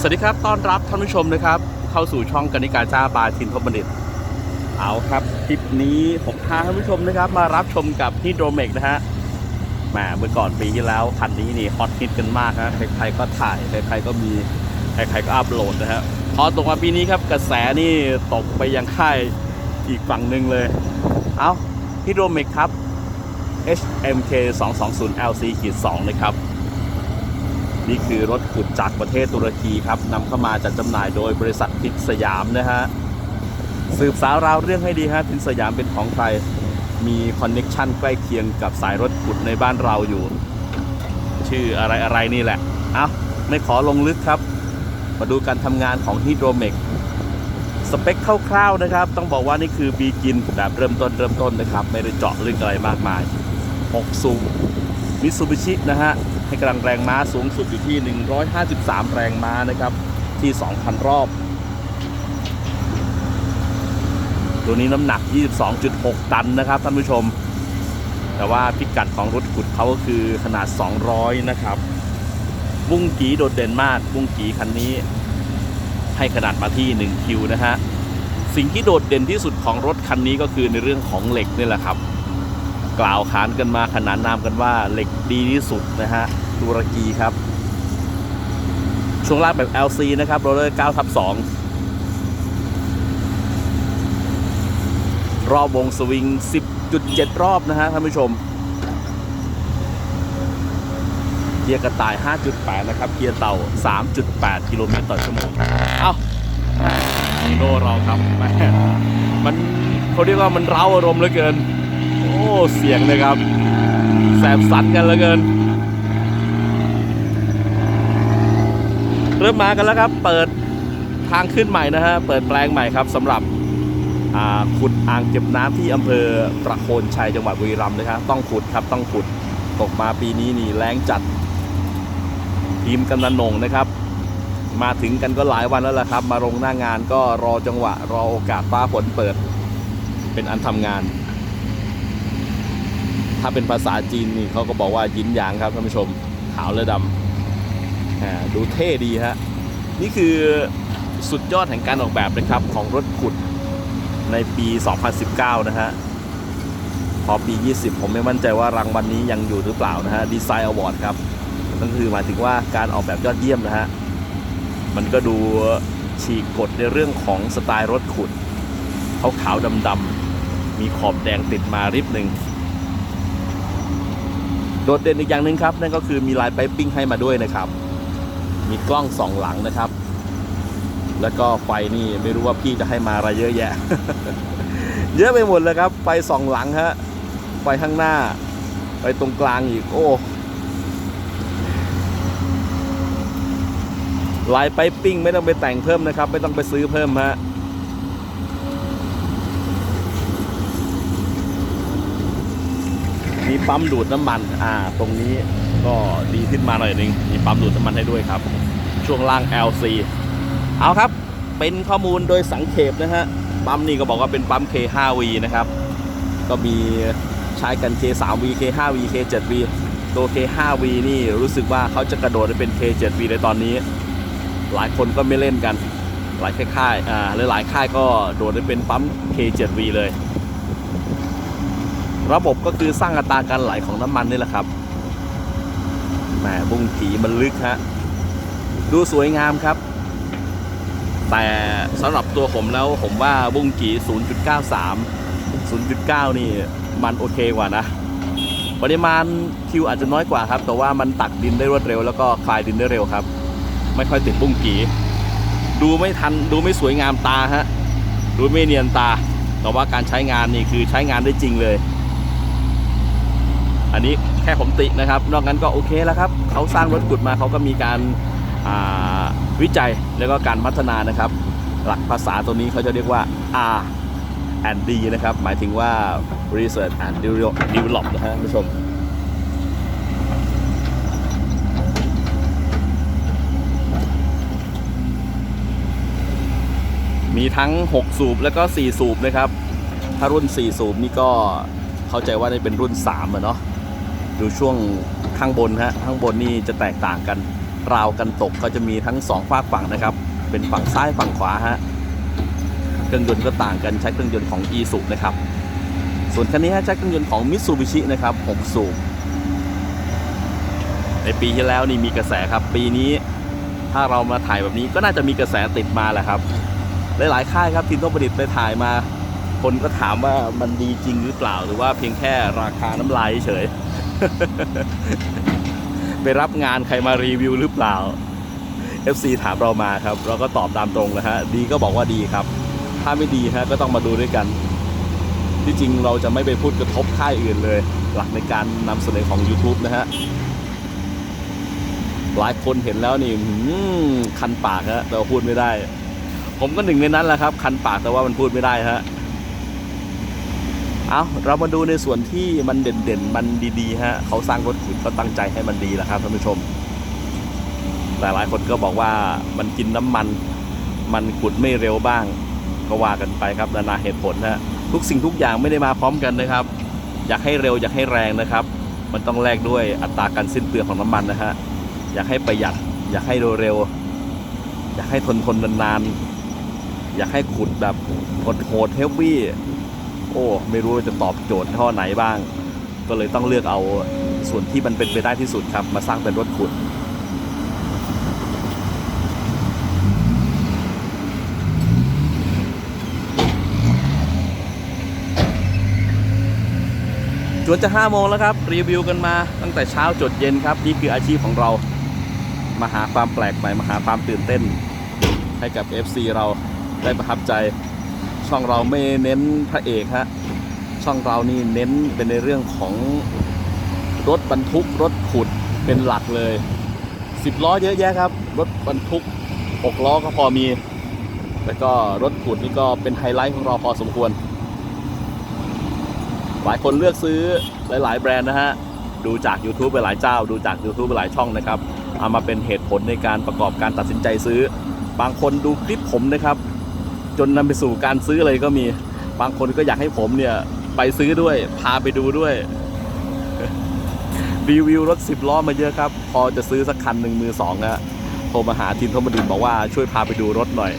สวัสดีครับ ต้อนรับท่านผู้ชมนะครับ เข้าสู่ช่องกนิการจ้าบาทินทบัณฑิต เอาครับ คลิปนี้ผมพาท่านผู้ชมนะครับ มารับชมกับที่โดเมกนะฮะแหมเมื่อก่อนปีที่แล้วคันนี้นี่ฮอตฮิตกันมากฮะใครๆก็ถ่ายใครๆก็มีใครๆก็อัพโหลดนะฮะพอตกมาปีนี้ครับกระแสนี่ตกไปยังค่ายอีกฝั่งหนึ่งเลย เอาที่โดเมกครับ HMK 220 LC ขีด2นะครับ นี่คือรถขุดจากประเทศตุรกีครับนำเข้ามาจัดจำหน่ายโดยบริษัทพิษสยามนะฮะสืบสาวราวเรื่องให้ดีฮะพิษสยามเป็นของใครมีคอนเน็กชันใกล้เคียงกับสายรถขุดในบ้านเราอยู่ ชื่ออะไรอะไรนี่แหละเอาไม่ขอลงลึกครับ มาดูการทำงานของฮิโดรเมกสเปคคร่าวๆนะครับ ต้องบอกว่านี่คือบีกินแบบเริ่มต้นเริ่มต้นนะครับ ไม่ได้เจาะลึกอะไรมากมาย 6 สูบ มิตซูบิชินะฮะให้กำลังแรงม้าสูงสุดอยู่ที่ 153 แรงม้านะครับ ที่ 2,000 รอบ ตัวนี้น้ำหนัก 22.6 ตันนะครับท่านผู้ชม แต่ว่าพิกัดของรถขุดเขาก็คือขนาด 200 นะครับบุ้งกีโดดเด่นมากบุ้งกีคันนี้ ให้ขนาดมาที่ 1 คิวนะฮะสิ่งที่โดดเด่นที่สุดของรถคันนี้ก็คือในเรื่องของเหล็กนี่แหละครับ กล่าวขานกันมาขนานนามกันว่าเหล็กดีที่สุดนะฮะตุรกีครับ ช่วงล่างแบบ LC นะครับโรลเลอร์9ทับ2รอบวงสวิง 10.7 รอบนะฮะท่านผู้ชมเกียร์กระต่าย 5.8 นะครับ เกียร์เต่า 3.8 กิโลเมตรต่อชั่วโมง เอ้าฮีโร่เราครับแม่มันเขาเรียกว่ามันเร้าอารมณ์เหลือเกิน เสียงเลยครับ แสบสันกันเหลือเกิน เริ่มมากันแล้วครับ เปิดทางขึ้นใหม่นะฮะ เปิดแปลงใหม่ครับสำหรับขุดอ่างเก็บน้ำที่อำเภอประโคนชัยจังหวัดบุรีรัมย์นะครับต้องขุดครับต้องขุดตกมาปีนี้นี่แรงจัด ทีมกำนันหนงนะครับ มาถึงกันก็หลายวันแล้วล่ะครับ มาลงหน้างานก็รอจังหวะ รอโอกาสฟ้าฝนเปิด เป็นอันทำงาน ถ้าเป็นภาษาจีนนี่เขาก็บอกว่ายินหยางครับท่านผู้ชมขาวและดำดูเท่ดีฮะนี่คือสุดยอดแห่งการออกแบบนะครับของรถขุดในปี 2019 นะฮะ พอปี 20 ผมไม่มั่นใจว่ารางวัลนนี้ยังอยู่หรือเปล่านะฮะดีไซน์อวอร์ดครับนั่นคือหมายถึงว่าการออกแบบยอดเยี่ยมนะฮะ มันก็ดูฉีกกฎในเรื่องของสไตล์รถขุด เขาขาวดำๆมีขอบแดงติดมาริบหนึ่ง โดดเด่นอีกอย่างหนึ่งครับ นั่นก็คือมีลายไปปิ้งให้มาด้วยนะครับ มีกล้องสองหลังนะครับ แล้วก็ไฟนี่ไม่รู้ว่าพี่จะให้มาอะไรเยอะแยะ เยอะไปหมดเลยครับ ไฟสองหลังฮะไฟข้างหน้าไฟตรงกลางอีก โอ้ลายไปปิ้งไม่ต้องไปแต่งเพิ่มนะครับ ไม่ต้องไปซื้อเพิ่มฮะ มีปั๊มดูดน้ำมัน อ่า ตรงนี้ก็ดีขึ้นมาหน่อยนึง มีปั๊มดูดน้ำมันให้ด้วยครับ ช่วงล่าง LC เอาครับ เป็นข้อมูลโดยสังเขปนะฮะ ปั๊มนี่ก็บอกว่าเป็นปั๊ม K5V นะครับ ก็มีใช้กัน K3V K5V K7V ตัว K5V นี่รู้สึกว่าเขาจะกระโดดไปเป็น K7V ในตอนนี้ หลายคนก็ไม่เล่นกัน หลายค่ายอ่าหลายค่ายก็โดดไปเป็นปั๊ม K7V เลย ระบบก็คือสร้างอัตราการไหลของน้ำมันนี่แหละครับแหมบุ้งผีมันลึกฮะดูสวยงามครับ แต่สำหรับตัวผมแล้วผมว่าบุ้งกี0.93 0.9 นี่มันโอเคกว่านะปริมาณคิวอาจจะน้อยกว่าครับ แต่ว่ามันตักดินได้รวดเร็ว แล้วก็คลายดินได้เร็วครับ ไม่ค่อยติดบุ้งกีดูไม่ทันดูไม่สวยงามตาฮะดูไม่เนียนตา แต่ว่าการใช้งานนี่คือใช้งานได้จริงเลย อันนี้แค่ผมตินะครับ นอกนั้นก็โอเคแล้วครับเขาสร้างรถขุดมาเขาก็มีการาวิจัยแล้วก็การพัฒนานะครับ หลักภาษาตัวนี้เขาจะเรียกว่า R and D นะครับ หมายถึงว่า Research and Develop นะฮะท่านผู้ชมมีทั้ง 6 สูบแล้วก็ 4 สูบนะครับ ถ้ารุ่น 4 สูบนี่ก็เข้าใจว่าได้เป็นรุ่น3อะเนาะ ดูช่วงข้างบนฮะข้างบนนี่จะแตกต่างกัน ราวกันตกก็จะมีทั้งสองฝากฝั่งนะครับ เป็นฝั่งซ้ายฝั่งขวาฮะเครื่องยนต์ก็ต่างกันใช้เครื่องยนต์ของ e s u นะครับ ส่วนคันนี้ฮะใช้เครื่องยนต์ของ Mitsubishi นะครับ6สูบในปีที่แล้วนี่มีกระแสครับ ปีนี้ถ้าเรามาถ่ายแบบนี้ก็น่าจะมีกระแสติดมาแหละครับ หลายๆค่ายครับทีมทบประดิษฐ์ไปถ่ายมา คนก็ถามว่ามันดีจริงหรือเปล่า หรือว่าเพียงแค่ราคาน้ำลายเฉย ไปรับงานใครมารีวิวหรือเปล่า FC ถามเรามาครับ เราก็ตอบตามตรงนะฮะ ดีก็บอกว่าดีครับ ถ้าไม่ดีฮะก็ต้องมาดูด้วยกัน ที่จริงเราจะไม่ไปพูดกระทบค่ายอื่นเลย หลักในการนำเสนอของ YouTube นะฮะ หลายคนเห็นแล้วนี่คันปากฮะแต่พูดไม่ได้ ผมก็หนึ่งในนั้นแหละครับ คันปากแต่ว่ามันพูดไม่ได้ฮะ เอาเรามาดูในส่วนที่มันเด่นๆ มันดีๆฮะเขาสร้างรถขุดเขาตั้งใจให้มันดีแหละครับท่านผู้ชมหลายๆคนก็บอกว่ามันกินน้ำมัน มันขุดไม่เร็วบ้าง ก็ว่ากันไปครับนานาเหตุผลฮะทุกสิ่งทุกอย่างไม่ได้มาพร้อมกันนะครับ อยากให้เร็วอยากให้แรงนะครับ มันต้องแลกด้วยอัตราการสิ้นเปลืองของน้ำมันนะฮะอยากให้ประหยัด อยากให้เร็วอยากให้ทนทนนานๆอยากให้ขุดแบบโหดเฮฟวี่ โอ้ ไม่รู้จะตอบโจทย์ข้อไหนบ้าง ก็เลยต้องเลือกเอาส่วนที่มันเป็นไปได้ที่สุดครับ มาสร้างเป็นรถขุดจวนจะ5โมงแล้วครับ รีวิวกันมาตั้งแต่เช้าจดเย็นครับ นี่คืออาชีพของเรา มาหาความแปลกใหม่มาหาความตื่นเต้น ให้กับ FC เราได้ประทับใจ ช่องเราไม่เน้นพระเอกฮะช่องเรานี่เน้นเป็นในเรื่องของรถบรรทุกรถขุดเป็นหลักเลย10ล้อเยอะแยะครับ รถบรรทุก6ล้อก็พอมี แล้วก็รถขุดนี่ก็เป็นไฮไลท์ของเราพอสมควร หลายคนเลือกซื้อหลาย ๆ แบรนด์นะฮะดูจาก YouTube ไปหลายเจ้า ดูจาก YouTube ไปหลายช่องนะครับเอามาเป็นเหตุผลในการประกอบการตัดสินใจซื้อ บางคนดูคลิปผมนะครับ จนนำไปสู่การซื้อเลยก็มี บางคนก็อยากให้ผมเนี่ย ไปซื้อด้วย พาไปดูด้วย รีวิวรถ10ล้อมาเยอะครับ พอจะซื้อสักคันหนึ่งมือสองอะโทรมาหาทีมทมดินบอกว่าช่วยพาไปดูรถหน่อย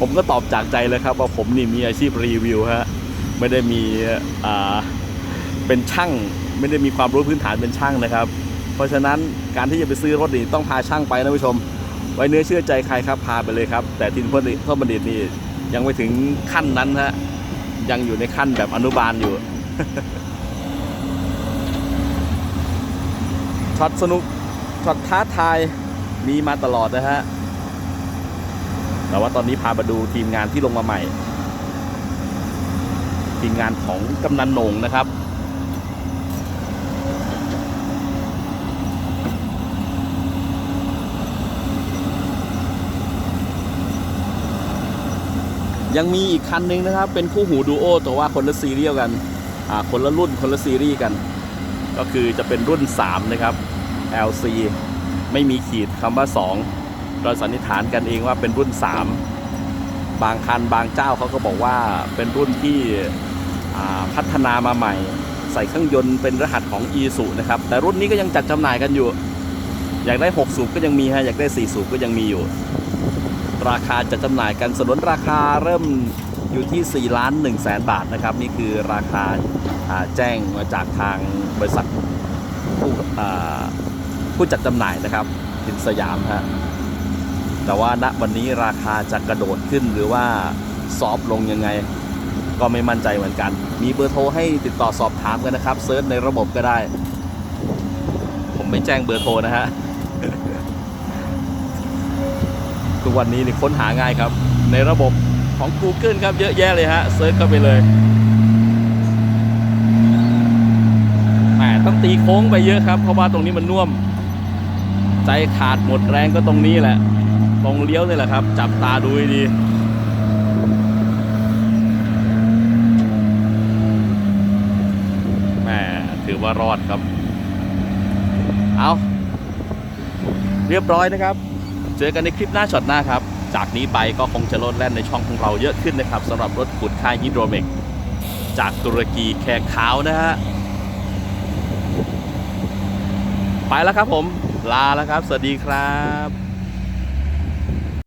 ผมก็ตอบจากใจเลยครับว่าผมนี่มีอาชีพรีวิวฮะไม่ได้มีอ่าเป็นช่างไม่ได้มีความรู้พื้นฐานเป็นช่างนะครับ เพราะฉะนั้นการที่จะไปซื้อรถนี่ต้องพาช่างไปนะผู้ชม ไว้เนื้อเชื่อใจใครครับพาไปเลยครับ แต่ทีมพลทบัณฑิตนี่ ยังไม่ถึงขั้นนั้นฮะ ยังอยู่ในขั้นแบบอนุบาลอยู่ ช็อตสนุก ช็อตท้าทายมีมาตลอดนะฮะ แต่ว่าตอนนี้พามาดูทีมงานที่ลงมาใหม่ ทีมงานของกำนันโหนงนะครับ ยังมีอีกคันหนึ่งนะครับ เป็นคู่หูดูโอแต่ว่าคนละซีเรียลกันอ่าคนละรุ่นคนละซีรีส์กัน ก็คือจะเป็นรุ่น 3 นะครับ LC ไม่มีขีดคำว่า 2 เราสันนิษฐานกันเองว่าเป็นรุ่น 3 บางคันบางเจ้าเขาก็บอกว่าเป็นรุ่นที่พัฒนามาใหม่ ใส่เครื่องยนต์เป็นรหัสของ e s u นะครับ แต่รุ่นนี้ก็ยังจัดจำหน่ายกันอยู่ อยากได้ 6 สูบก็ยังมีฮะอยากได้ 4 สูบก็ยังมีอยู่ ราคาจะจำหน่ายกันสนนราคาเริ่มอยู่ที่ 4 ล้าน1แสนบาทนะครับ นี่คือราคาแจ้งมาจากทางบริษัทผู้ผู้จัดจำหน่ายนะครับทินสยามฮะแต่ว่าณวันนี้ราคาจะกระโดดขึ้นหรือว่าซอฟลงยังไง ก็ไม่มั่นใจเหมือนกัน มีเบอร์โทรให้ติดต่อสอบถามกันนะครับเซิร์ชในระบบก็ได้ ผมไม่แจ้งเบอร์โทรนะฮะ ทุกวันนี้นี่ค้นหาง่ายครับ ในระบบของ Google ครับเยอะแยะเลยฮะเซิร์ชเข้าไปเลยแหมต้องตีโค้งไปเยอะครับ เพราะว่าตรงนี้มันน่วม ใจขาดหมดแรงก็ตรงนี้แหละ ตรงเลี้ยวนี่แหละครับ จับตาดูดีแหมถือว่ารอดครับ เอาเรียบร้อยนะครับ เจอกันในคลิปหน้าช็อตหน้าครับ จากนี้ไปก็คงจะลดแล่นในช่องของเราเยอะขึ้นนะครับสำหรับรถขุดค่ายฮิโดรเมกจากตุรกีแขกขาวนะฮะ ไปแล้วครับผม ลาแล้วครับ สวัสดีครับ